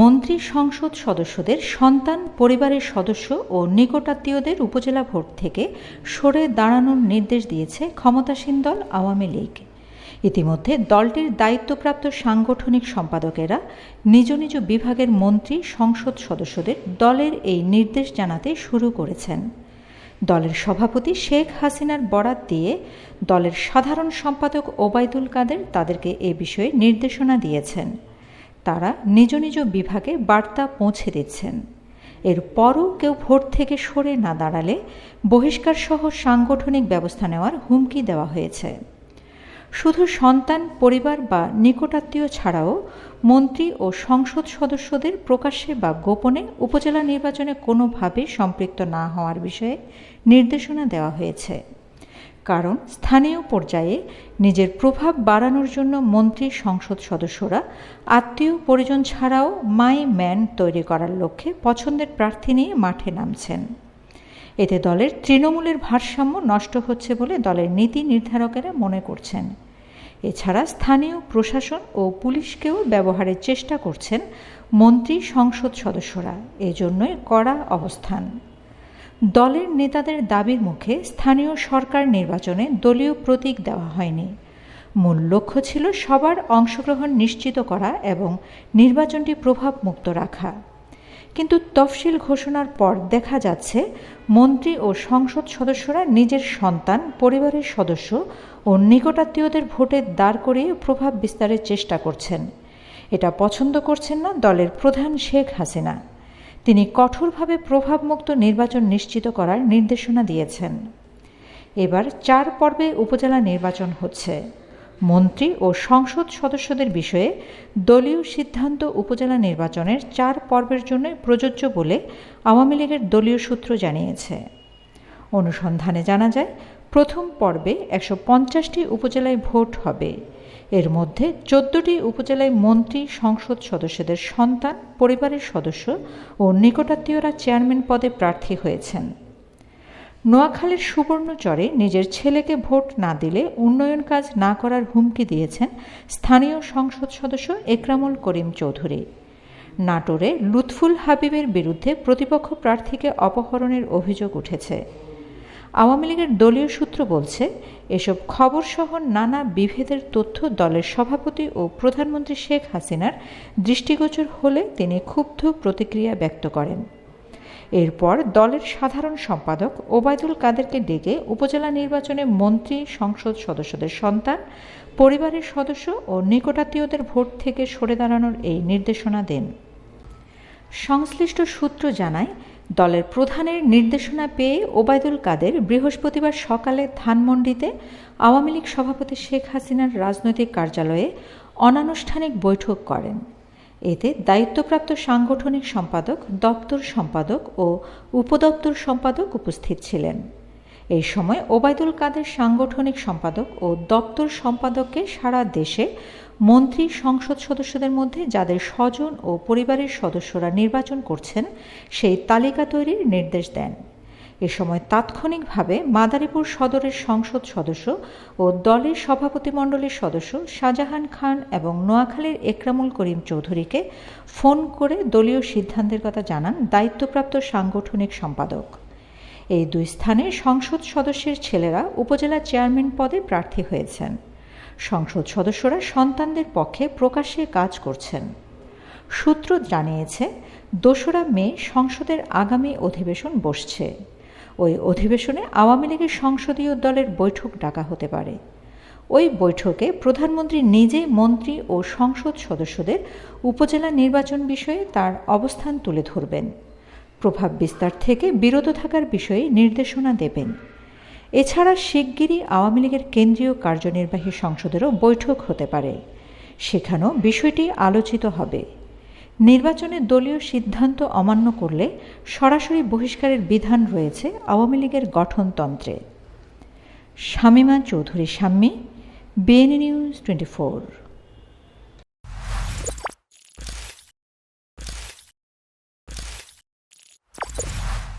মন্ত্রী সংসদ সদস্যদের সন্তান পরিবারের সদস্য ও নিকটাত্মীয়দের উপজেলা ভোট থেকে সরে দাঁড়ানোর নির্দেশ দিয়েছে ক্ষমতাসীন দল আওয়ামী লীগ। ইতিমধ্যে দলটির দায়িত্বপ্রাপ্ত সাংগঠনিক সম্পাদকেরা নিজ নিজ বিভাগের মন্ত্রী সংসদ সদস্যদের দলের এই নির্দেশ জানাতে শুরু করেছেন। দলের সভাপতি শেখ হাসিনার বরাত দিয়ে দলের সাধারণ সম্পাদক ওবায়দুল কাদের তাদেরকে এ বিষয়ে নির্দেশনা দিয়েছেন। তারা নিজ নিজ বিভাগে বার্তা পৌঁছে দিচ্ছেন। এরপরও কেউ ভোট থেকে সরে না দাঁড়ালে বহিষ্কার সহ সাংগঠনিক ব্যবস্থা নেওয়ার হুমকি দেওয়া হয়েছে। শুধু সন্তান, পরিবার বা নিকটাত্মীয় ছাড়াও মন্ত্রী ও সংসদ সদস্যদের প্রকাশ্যে বা গোপনে উপজেলা নির্বাচনে কোনোভাবে সম্পৃক্ত না হওয়ার বিষয়ে নির্দেশনা দেওয়া হয়েছে। কারণ স্থানীয় পর্যায়ে নিজের প্রভাব বাড়ানোর জন্য মন্ত্রী সংসদ সদস্যরা আত্মীয় পরিজন ছাড়াও মাই ম্যান তৈরি করার লক্ষ্যে পছন্দের প্রার্থী নিয়ে মাঠে নামছেন। এতে দলের তৃণমূলের ভারসাম্য নষ্ট হচ্ছে বলে দলের নীতি নির্ধারকেরা মনে করছেন। এছাড়া স্থানীয় প্রশাসন ও পুলিশকেও ব্যবহারের চেষ্টা করছেন মন্ত্রী সংসদ সদস্যরা। এজন্যই কড়া অবস্থান। দলের নেতাদের দাবির মুখে স্থানীয় সরকার নির্বাচনে দলীয় প্রতীক দেওয়া হয়নি। মূল লক্ষ্য ছিল সবার অংশগ্রহণ নিশ্চিত করা এবং নির্বাচনটি প্রভাবমুক্ত রাখা। কিন্তু তফসিল ঘোষণার পর দেখা যাচ্ছে, মন্ত্রী ও সংসদ সদস্যরা নিজের সন্তান, পরিবারের সদস্য ও নিকটাত্মীয়দের ভোটে দাঁড় করিয়ে প্রভাব বিস্তারের চেষ্টা করছেন। এটা পছন্দ করছেন না দলের প্রধান শেখ হাসিনা। তিনি কঠোরভাবে প্রভাবমুক্ত নির্বাচন নিশ্চিত করার নির্দেশনা দিয়েছেন। এবার চার পর্বে উপজেলা নির্বাচন হচ্ছে। মন্ত্রী ও সংসদ সদস্যদের বিষয়ে দলীয় সিদ্ধান্ত উপজেলা নির্বাচনের চার পর্বের জন্য প্রযোজ্য বলে আওয়ামী লীগের দলীয় সূত্র জানিয়েছে। অনুসন্ধানে জানা যায়, প্রথম পর্বে একশো পঞ্চাশটি উপজেলায় ভোট হবে। এর মধ্যে চোদ্দটি উপজেলায় মন্ত্রী, সংসদ সদস্যদের সন্তান, পরিবারের সদস্য ও নিকটাত্মীয়রা চেয়ারম্যান পদে প্রার্থী হয়েছেন। নোয়াখালীর সুবর্ণচরে নিজের ছেলেকে ভোট না দিলে উন্নয়ন কাজ না করার হুমকি দিয়েছেন স্থানীয় সংসদ সদস্য একরামুল করিম চৌধুরী। নাটোরে লুৎফুল হাবিবের বিরুদ্ধে প্রতিপক্ষ প্রার্থীকে অপহরণের অভিযোগ উঠেছে। আওয়ামী লীগের দলীয় সূত্র বলছে, এসব খবরসহ নানা বিভেদের তথ্য দলের সভাপতি ও প্রধানমন্ত্রী শেখ হাসিনার দৃষ্টিগোচর হলে তিনি ক্ষুব্ধ প্রতিক্রিয়া ব্যক্ত করেন। এরপর দলের সাধারণ সম্পাদক ওবায়দুল কাদেরকে ডেকে উপজেলা নির্বাচনে মন্ত্রী, সংসদ সদস্যদের সন্তান, পরিবারের সদস্য ও নিকটাত্মীয়দের ভোট থেকে সরে দাঁড়ানোর এই নির্দেশনা দেন। সংশ্লিষ্ট সূত্র জানায় দলের প্রধানের নির্দেশনা পেয়ে ওবায়দুল কাদের বৃহস্পতিবার সকালে ধানমন্ডিতে আওয়ামী লীগ সভাপতি শেখ হাসিনার রাজনৈতিক কার্যালয়ে অনানুষ্ঠানিক বৈঠক করেন। এতে দায়িত্বপ্রাপ্ত সাংগঠনিক সম্পাদক, দপ্তর সম্পাদক ও উপদপ্তর সম্পাদক উপস্থিত ছিলেন। এই সময় ওবায়দুল কাদের সাংগঠনিক সম্পাদক ও দপ্তর সম্পাদককে সারা দেশে মন্ত্রী সংসদ সদস্যদের মধ্যে যাদের স্বজন ও পরিবারের সদস্যরা নির্বাচন করছেন, সেই তালিকা তৈরির নির্দেশ দেন। এ সময় তাৎক্ষণিকভাবে মাদারীপুর সদরের সংসদ সদস্য ও দলের সভাপতিমণ্ডলীর সদস্য শাহজাহান খান এবং নোয়াখালীর একরামুল করিম চৌধুরীকে ফোন করে দলীয় সিদ্ধান্তের কথা জানান দায়িত্বপ্রাপ্ত সাংগঠনিক সম্পাদক। এই দুই স্থানে সংসদ সদস্যের ছেলেরা উপজেলা চেয়ারম্যান পদে প্রার্থী হয়েছেন। সংসদ সদস্যরা সন্তানদের পক্ষে প্রকাশ্যে কাজ করছেন। সূত্র জানিয়েছে, দোসরা মে সংসদের আগামী অধিবেশন বসছে। ওই অধিবেশনে আওয়ামী লীগের সংসদীয় দলের বৈঠক ডাকা হতে পারে। ওই বৈঠকে প্রধানমন্ত্রী নিজে মন্ত্রী ও সংসদ সদস্যদের উপজেলা নির্বাচন বিষয়ে তার অবস্থান তুলে ধরবেন। প্রভাব বিস্তার থেকে বিরত থাকার বিষয়ে নির্দেশনা দেবেন। এছাড়া শিগগিরই আওয়ামী লীগের কেন্দ্রীয় কার্যনির্বাহী সংসদেরও বৈঠক হতে পারে। সেখানেও বিষয়টি আলোচিত হবে। নির্বাচনে দলীয় সিদ্ধান্ত অমান্য করলে সরাসরি বহিষ্কারের বিধান রয়েছে আওয়ামী লীগের গঠনতন্ত্রে। Shamima Chowdhury Shammi, BNA news twenty four.